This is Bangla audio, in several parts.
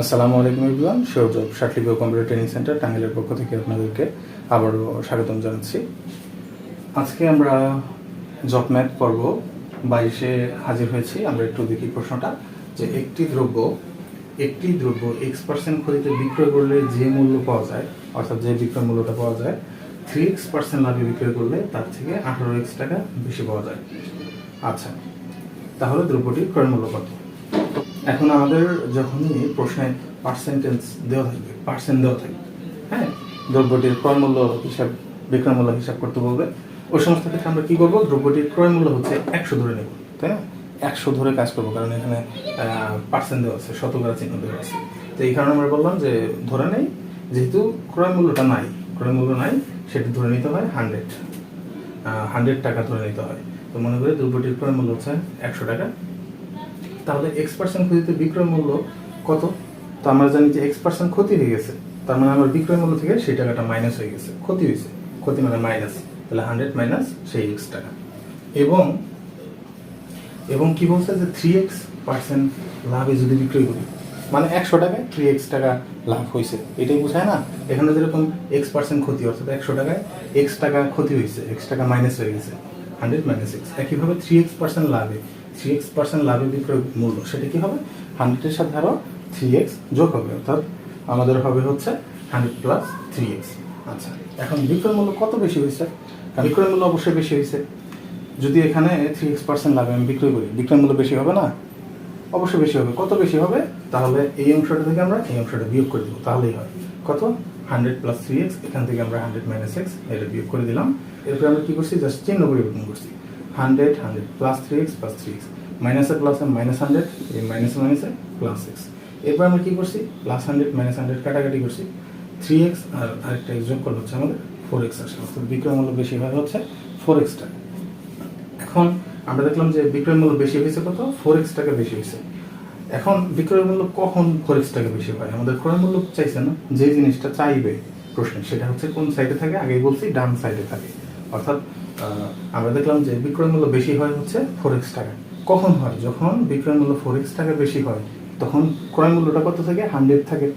আসসালামু আলাইকুম ইবরান সৌরভ শাটলিগো কম্পিউটার ট্রেনিং সেন্টার টাঙ্গাইলের পক্ষ থেকে আপনাদেরকে আবারও স্বাগতম জানাচ্ছি। আজকে আমরা জব ম্যাথ পর্ব বাইশে হাজির হয়েছি। আমরা একটু দেখি প্রশ্নটা যে একটি দ্রব্য একটি দ্রব্য এক্স পার্সেন্ট ক্ষতিতে বিক্রয় করলে যে মূল্য পাওয়া যায়, অর্থাৎ যে বিক্রয় মূল্যটা পাওয়া যায় থ্রি এক্স পার্সেন্ট লাভে বিক্রয় করলে তার থেকে আঠারো এক্স টাকা বেশি পাওয়া যায়। আচ্ছা তাহলে দ্রব্যটির ক্রয় মূল্য কত? এখন আমাদের যখনই প্রশ্নে পার্সেন্টেজ দেওয়া থাকবে পার্সেন্ট দেওয়া থাকবে হ্যাঁ? দ্রব্যটির ক্রয়মূল্য হিসাব বিক্রয় মূল্য হিসাব করতে বলবে। ওই সমস্ত ক্ষেত্রে আমরা কি করব? দ্রব্যটির ক্রয় মূল্য হচ্ছে একশো ধরে নেব, তাই না? একশো ধরে কাজ করব, কারণ এখানে পার্সেন্ট দেওয়া আছে, শতকরা চিহ্ন দেওয়া আছে। তো এই কারণে আমরা বললাম যে ধরে নেই, যেহেতু ক্রয় মূল্যটা নাই ক্রয় মূল্য নাই, সেটা ধরে নিতে হয় হান্ড্রেড হান্ড্রেড টাকা ধরে নিতে হয়। তো মনে করি দ্রব্যটির ক্রয় মূল্য হচ্ছে একশো টাকা। তাহলে এক্স পার্সেন্ট ক্ষতিতে বিক্রয় মূল্য কত? তো আমরা জানি যে এক্স পার্সেন্ট ক্ষতি হয়ে গেছে। তার মানে আমার বিক্রয় মূল্য থেকে সেই টাকাটা মাইনাস হয়ে গেছে। ক্ষতি হয়েছে। ক্ষতি মানে মাইনাস তাহলে হান্ড্রেড মাইনাস সেই এক্স টাকা। এবং এবং কি বলছে যে থ্রি এক্স পার্সেন্ট লাভে যদি বিক্রয় করি? মানে একশো টাকায় থ্রি এক্স টাকা লাভ হয়েছে। এটাই বোঝায় না? এখানে যেরকম এক্স পার্সেন্ট ক্ষতি, অর্থাৎ একশো টাকায় এক্স টাকা ক্ষতি হয়েছে। এক্স টাকা মাইনাস হয়ে গেছে। হান্ড্রেড মাইনাস এক্স একইভাবে থ্রি এক্স পার্সেন্ট লাভে থ্রি এক্স পার্সেন্ট লাভে বিক্রয় মূল্য, সেটা কি হবে? হান্ড্রেডের সাথে আরও থ্রি এক্স যোগ হবে, অর্থাৎ আমাদের হবে হচ্ছে হান্ড্রেড প্লাস থ্রি এক্স আচ্ছা এখন বিক্রয় মূল্য কত বেশি হয়েছে? বিক্রয় মূল্য অবশ্যই বেশি হয়েছে। যদি এখানে থ্রি এক্স পার্সেন্ট লাভে আমি বিক্রয় করি, বিক্রয় মূল্য বেশি হবে না? অবশ্যই বেশি হবে। কত বেশি হবে? তাহলে এই অংশটা থেকে আমরা এই অংশটা বিয়োগ করে দেবো, তাহলেই হয়। কত? হান্ড্রেড প্লাস থ্রি এক্স এখান থেকে আমরা হান্ড্রেড মাইনাস এক্স এটা বিয়োগ করে দিলাম। এরপরে আমরা কি করছি? জাস্ট চিহ্ন পরিবর্তন করছি। Hundred hundred plus three x plus three x মাইনাসে প্লাসে মাইনাস হান্ড্রেড এই মাইনাসে মাইনাসে প্লাস এক্স এরপর আমরা কি করছি? প্লাস হান্ড্রেড মাইনাস হান্ড্রেড কাটাকাটি করছি। থ্রি এক্স আর আরেকটা এক্স যোগ করলে হচ্ছে আমাদের ফোর এক্স আসে। অর্থাৎ বিক্রয় মূল্য বেশি হয় হচ্ছে ফোর এক্সটা এখন আমরা দেখলাম যে বিক্রয় মূল্য বেশি হয়েছে কত? ফোর এক্স টাকা বেশি হয়েছে। এখন বিক্রয় মূল্য কখন ফোর এক্স টাকা বেশি হয়? আমাদের ক্রয় মূল্য চাইছে না, যে জিনিসটা চাইবে প্রশ্নে, সেটা হচ্ছে কোন সাইডে থাকে? আগেই বলছি ডান সাইডে থাকে। অর্থাৎ আমরা দেখলাম যে বিক্রয় মূল্য বেশি হয় হচ্ছে ফোর এক্স টাকা। কখন হয়? যখন বিক্রয় মূল্য ফোর এক্স টাকা বেশি হয়, তখন ক্রয় মূল্যটা কত থাকে? হান্ড্রেড থাকে।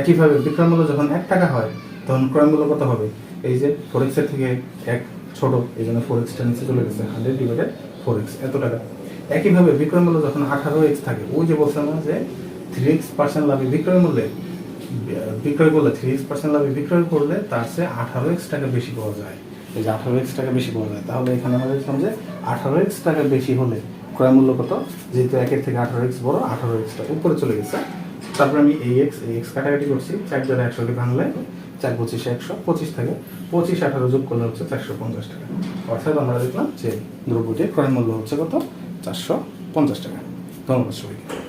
একইভাবে বিক্রয় মূল্য যখন এক টাকা হয়, তখন ক্রয় মূল্য কত হবে? এই যে ফোর এক্সের থেকে এক ছোট, এই জন্য ফোর এক্সটা নিচে চলে গেছে। হান্ড্রেড ডিভাইডেড ফোর এক্স এত টাকা। একইভাবে বিক্রয় মূল্য যখন আঠারো এক্স থাকে, ওই যে বলছিলাম যে থ্রি এক্স পার্সেন্ট লাভে বিক্রয় মূল্যে বিক্রয় করলে থ্রি এক্স পার্সেন্ট লাভে বিক্রয় করলে তার চেয়ে আঠারো এক্স টাকা বেশি পাওয়া যায়। এই যে আঠারো এক্স টাকা বেশি পাওয়া যায় তাহলে এখানে আমরা দেখলাম যে আঠারো এক্স টাকা বেশি হলে ক্রয় মূল্য কত? যেহেতু একের থেকে আঠারো এক্স বড়, আঠারো এক্সটা উপরে চলে গেছে। তারপরে আমি এই এক্স এই এক্স কাটাকাটি করছি, চার দ্বারা একশোকে ভাঙলে চার পঁচিশে একশো, পঁচিশ থাকে পঁচিশ আঠারো যোগ করলে হচ্ছে চারশো পঞ্চাশ টাকা। অর্থাৎ আমরা দেখলাম যে দ্রব্যটির ক্রয় মূল্য হচ্ছে কত? চারশো পঞ্চাশ টাকা। ধন্যবাদ সবাইকে।